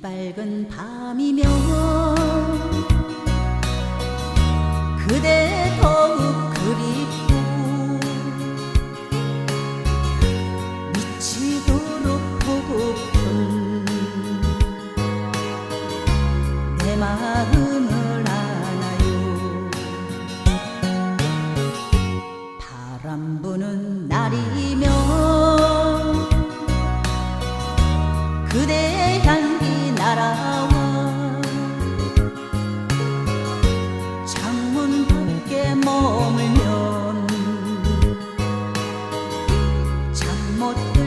빨간 밤이면 그대 더욱 그립고 미치도록 보고픈 내 마음을 아나요? 바람 부는 날이면 그대 một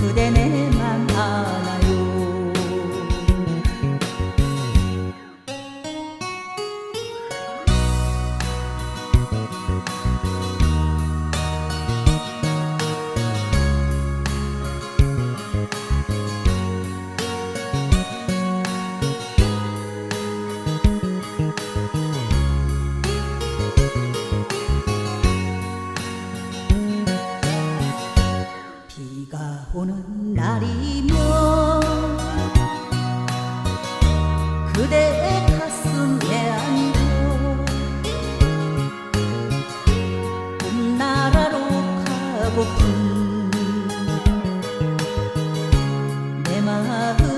筆ね。く目まぐ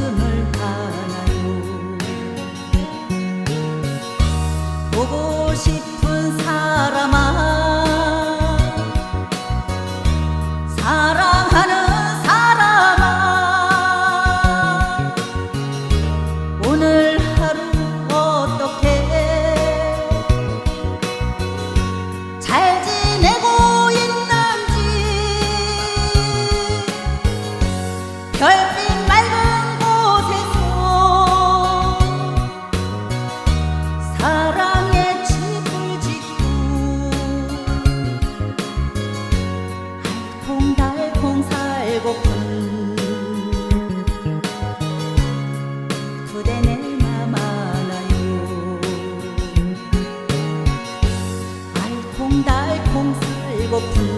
algo